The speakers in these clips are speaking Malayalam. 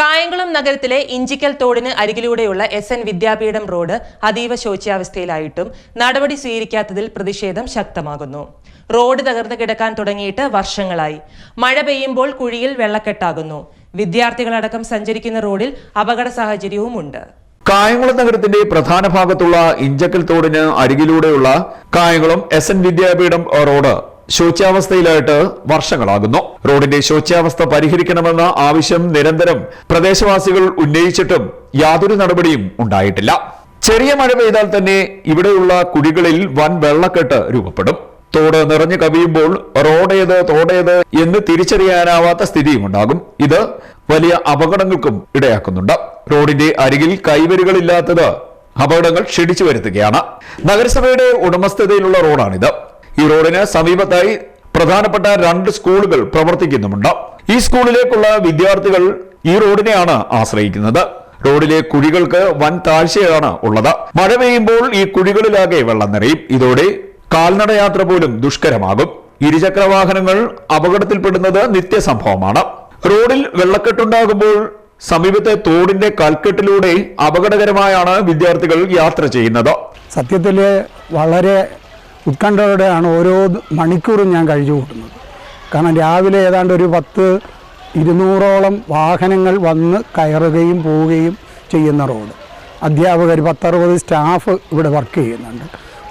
കായംകുളം നഗരത്തിലെ ഇഞ്ചിക്കൽ തോടിന് അരികിലൂടെയുള്ള എസ് എൻ വിദ്യാപീഠം റോഡ് അതീവ ശോച്യാവസ്ഥയിലായിട്ടും നടപടി സ്വീകരിക്കാത്തതിൽ പ്രതിഷേധം ശക്തമാകുന്നു. റോഡ് തകർന്നു കിടക്കാൻ തുടങ്ങിയിട്ട് വർഷങ്ങളായി. മഴ പെയ്യുമ്പോൾ കുഴിയിൽ വെള്ളക്കെട്ടാകുന്നു. വിദ്യാർത്ഥികളടക്കം സഞ്ചരിക്കുന്ന റോഡിൽ അപകട സാഹചര്യവുമുണ്ട്. കായംകുളം നഗരത്തിന്റെ പ്രധാന ഭാഗത്തുള്ള ഇഞ്ചക്കൽ തോടിന് അരികിലൂടെയുള്ള Kayamkulam S N Vidyapeetham road ശോച്യാവസ്ഥയിലായിട്ട് വർഷങ്ങളാകുന്നു. റോഡിന്റെ ശോച്യാവസ്ഥ പരിഹരിക്കണമെന്ന ആവശ്യം നിരന്തരം പ്രദേശവാസികൾ ഉന്നയിച്ചിട്ടും യാതൊരു നടപടിയും ഉണ്ടായിട്ടില്ല. ചെറിയ മഴ പെയ്താൽ തന്നെ ഇവിടെയുള്ള കുഴികളിൽ വൻ വെള്ളക്കെട്ട് രൂപപ്പെടും. തോട് നിറഞ്ഞു കവിയുമ്പോൾ റോഡേത് തോടേത് എന്ന് തിരിച്ചറിയാനാവാത്ത സ്ഥിതിയും ഉണ്ടാകും. ഇത് വലിയ അപകടങ്ങൾക്കും ഇടയാക്കുന്നുണ്ട്. റോഡിന്റെ അരികിൽ കൈവരികളില്ലാത്തത് അപകടങ്ങൾ ക്ഷണിച്ചു വരുത്തുകയാണ്. നഗരസഭയുടെ ഉടമസ്ഥതയിലുള്ള റോഡാണിത്. ഈ റോഡിന് സമീപത്തായി പ്രധാനപ്പെട്ട രണ്ട് സ്കൂളുകൾ പ്രവർത്തിക്കുന്നുമുണ്ട്. ഈ സ്കൂളിലേക്കുള്ള വിദ്യാർത്ഥികൾ ഈ റോഡിനെയാണ് ആശ്രയിക്കുന്നത്. റോഡിലെ കുഴികൾക്ക് വൻ താഴ്ചയാണ് ഉള്ളത്. മഴ പെയ്യുമ്പോൾ ഈ കുഴികളിലാകെ വെള്ളം നിറയും. ഇതോടെ കാൽനടയാത്ര പോലും ദുഷ്കരമാകും. ഇരുചക്ര വാഹനങ്ങൾ അപകടത്തിൽപ്പെടുന്നത് നിത്യസംഭവമാണ്. റോഡിൽ വെള്ളക്കെട്ടുണ്ടാകുമ്പോൾ സമീപത്തെ തോടിന്റെ കൽക്കെട്ടിലൂടെ അപകടകരമായാണ് വിദ്യാർത്ഥികൾ യാത്ര ചെയ്യുന്നത്. സത്യത്തിൽ വളരെ ഉത്കണ്ഠയോടെയാണ് ഓരോ മണിക്കൂറും ഞാൻ കഴിച്ചു കൂട്ടുന്നത്. കാരണം രാവിലെ ഏതാണ്ട് ഒരു പത്ത് ഇരുന്നൂറോളം വാഹനങ്ങൾ വന്ന് കയറുകയും പോവുകയും ചെയ്യുന്ന റോഡ്. അധ്യാപകർ പത്തറുപത് സ്റ്റാഫ് ഇവിടെ വർക്ക് ചെയ്യുന്നുണ്ട്.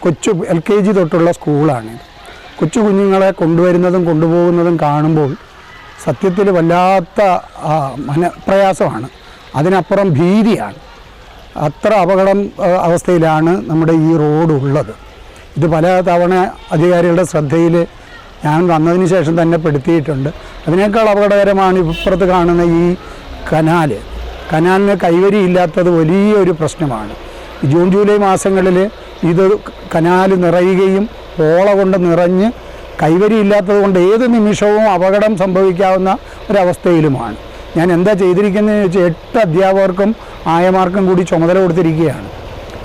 കൊച്ചു എൽ കെ ജി തൊട്ടുള്ള സ്കൂളാണിത് കൊച്ചു കുഞ്ഞുങ്ങളെ കൊണ്ടുവരുന്നതും കൊണ്ടുപോകുന്നതും കാണുമ്പോൾ സത്യത്തിൽ വല്ലാത്ത മനപ്രയാസമാണ്. അതിനപ്പുറം ഭീതിയാണ്. അത്ര അപകടം അവസ്ഥയിലാണ് നമ്മുടെ ഈ റോഡ് ഉള്ളത്. ഇത് പല തവണ അധികാരികളുടെ ശ്രദ്ധയിൽ ഞാൻ വന്നതിന് ശേഷം തന്നെ പെടുത്തിയിട്ടുണ്ട്. അതിനേക്കാൾ അപകടകരമാണ് ഇപ്പുറത്ത് കാണുന്ന ഈ കനാല്. കനാലിന് കൈവരി ഇല്ലാത്തത് വലിയൊരു പ്രശ്നമാണ്. ജൂൺ ജൂലൈ മാസങ്ങളിൽ ഇത് കനാൽ നിറയുകയും ഓള കൊണ്ട് നിറഞ്ഞ് കൈവരി ഇല്ലാത്തത് കൊണ്ട് ഏത് നിമിഷവും അപകടം സംഭവിക്കാവുന്ന ഒരവസ്ഥയിലുമാണ്. ഞാൻ എന്താ ചെയ്തിരിക്കുന്നതെന്ന് വെച്ചാൽ എട്ട് അധ്യാപകർക്കും ആയമാർക്കും കൂടി ചുമതല കൊടുത്തിരിക്കുകയാണ്.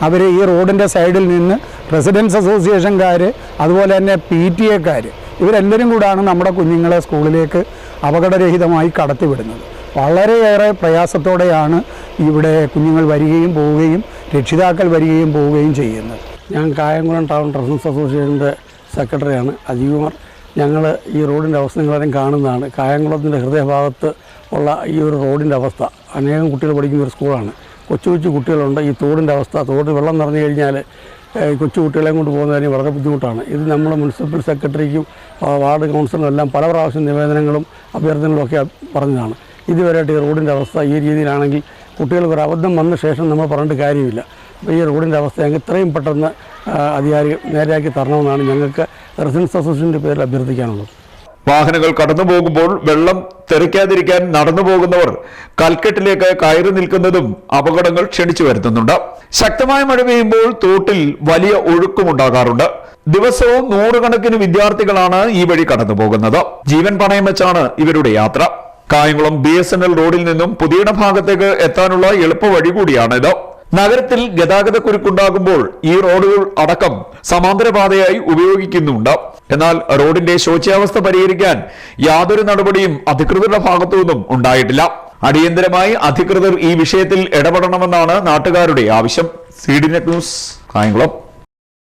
അവർ ഈ റോഡിന്റെ സൈഡിൽ നിന്ന് റെസിഡൻസ് അസോസിയേഷൻകാർ അതുപോലെ തന്നെ പി ടി എക്കാർ ഇവരെല്ലാവരും കൂടാണ് നമ്മുടെ കുഞ്ഞുങ്ങളെ സ്കൂളിലേക്ക് അപകടരഹിതമായി കടത്തിവിടുന്നത്. വളരെയേറെ പ്രയാസത്തോടെയാണ് ഇവിടെ കുഞ്ഞുങ്ങൾ വരികയും പോവുകയും രക്ഷിതാക്കൾ വരികയും പോവുകയും ചെയ്യുന്നത്. ഞാൻ കായംകുളം ടൗൺ റെസിഡൻസ് അസോസിയേഷന്റെ സെക്രട്ടറിയാണ് അജീവ് കുമാർ. ഞങ്ങൾ ഈ റോഡിന്റെ അവസ്ഥ നിങ്ങളെല്ലാം കാണുന്നതാണ്. കായംകുളത്തിന്റെ ഹൃദയഭാഗത്ത് ഉള്ള ഈ ഒരു റോഡിന്റെ അവസ്ഥ. അനേകം കുട്ടികൾ പഠിക്കുന്ന ഒരു സ്കൂളാണ്. കൊച്ചു കൊച്ചു കുട്ടികളുണ്ട്. ഈ തോടിന്റെ അവസ്ഥ. തോട് വെള്ളം നിറഞ്ഞു കഴിഞ്ഞാൽ ഏഹ്, കൊച്ചു കുട്ടികളെയും കൊണ്ട് പോകുന്നതിന് വളരെ ബുദ്ധിമുട്ടാണ്. ഇത് നമ്മൾ മുനിസിപ്പൽ സെക്രട്ടറിക്കും വാർഡ് കൗൺസിലും എല്ലാം പല പ്രാവശ്യം നിവേദനങ്ങളും അഭ്യർത്ഥനകളും ഒക്കെ പറഞ്ഞതാണ്. ഇതുവരെയായിട്ട് ഈ റോഡിന്റെ അവസ്ഥ ഈ രീതിയിലാണെങ്കിൽ കുട്ടികൾക്ക് ഒരു അബദ്ധം വന്ന ശേഷം നമ്മൾ പറഞ്ഞിട്ട് കാര്യമില്ല. അപ്പോൾ ഈ റോഡിന്റെ അവസ്ഥ ഞങ്ങൾക്ക് ഇത്രയും പെട്ടെന്ന് അധികാരികൾ നേരെയാക്കി തരണമെന്നാണ് ഞങ്ങൾക്ക് റെസിഡൻസ് അസോസിയേഷന്റെ പേരിൽ അഭ്യർത്ഥിക്കാനുള്ളത്. വാഹനങ്ങൾ കടന്നു പോകുമ്പോൾ വെള്ളം തെറിക്കാതിരിക്കാൻ നടന്നു പോകുന്നവർ കൽക്കെട്ടിലേക്ക് കയറി നിൽക്കുന്നതും അപകടങ്ങൾ ക്ഷണിച്ചു വരുത്തുന്നുണ്ട്. ശക്തമായ മഴ പെയ്യുമ്പോൾ തോട്ടിൽ വലിയ ഒഴുക്കുമുണ്ടാകാറുണ്ട്. ദിവസവും നൂറുകണക്കിന് വിദ്യാർത്ഥികളാണ് ഈ വഴി കടന്നു പോകുന്നത്. ജീവൻ പണയം വെച്ചാണ് ഇവരുടെ യാത്ര. കായംകുളം ബി റോഡിൽ നിന്നും പുതിയ ഭാഗത്തേക്ക് എത്താനുള്ള എളുപ്പ വഴി കൂടിയാണിത്. നഗരത്തിൽ ഗതാഗതക്കുരുക്കുണ്ടാകുമ്പോൾ ഈ റോഡുകൾ അടക്കം സമാന്തരപാതയായി ഉപയോഗിക്കുന്നുണ്ട്. എന്നാൽ റോഡിന്റെ ശോച്യാവസ്ഥ പരിഹരിക്കാൻ യാതൊരു നടപടിയും അധികൃതരുടെ ഭാഗത്തു നിന്നും ഉണ്ടായിട്ടില്ല. അടിയന്തരമായി അധികൃതർ ഈ വിഷയത്തിൽ ഇടപെടണമെന്നാണ് നാട്ടുകാരുടെ ആവശ്യം. C D net news Kayamkulam.